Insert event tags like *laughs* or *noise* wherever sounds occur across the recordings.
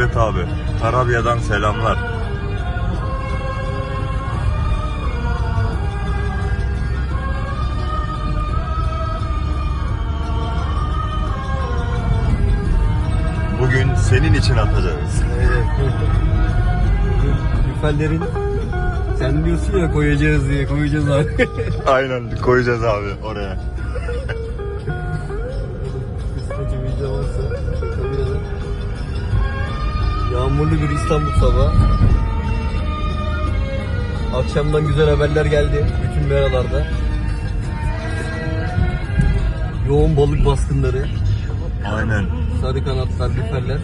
abi. Tarabya'dan selamlar. Bugün senin için atacağız. Lüferlerin sen diyorsun ya koyacağız diye koyacağız abi. Aynen koyacağız abi oraya. Yağmurlu bir İstanbul sabahı. Akşamdan güzel haberler geldi bütün meralarda. Yoğun balık baskınları, Aynen. sarı kanatlar, lüferler.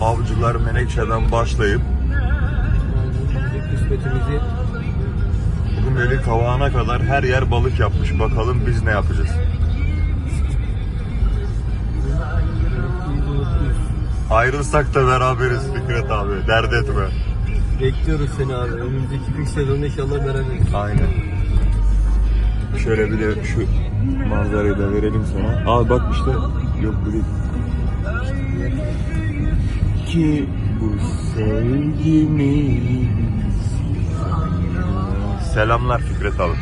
Avcılar Menekşe'den başlayıp Yani kısmetimizi Rumeli Kavağı'na kadar her yer balık yapmış. Bakalım biz ne yapacağız? Ayrılsak da beraberiz Fikret abi. Dert etme. bekliyoruz seni abi. Önümüzdeki bir sezonda inşallah beraberiz. Aynen. Şöyle bir de şu manzarayı da verelim sana. Aa bak işte yok bu değil. Ki bu sevgimiz Selamlar Fikret abi.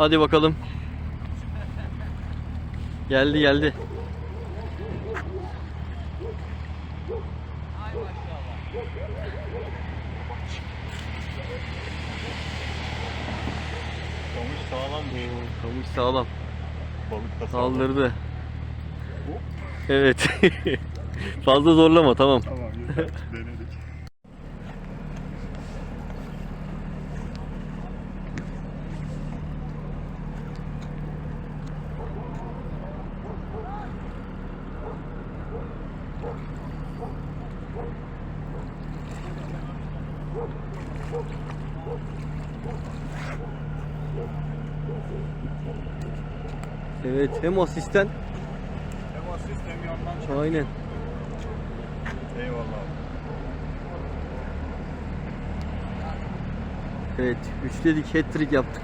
Hadi bakalım. Geldi geldi. Kamış sağlam Kamış sağlam. Balık da Saldırdı. Evet. *laughs* Fazla zorlama tamam. Tamam yeter. Denedik. Evet hem asisten Hem asist hem yandan çek. aynen. Eyvallah. Evet üçledik hat-trick yaptık.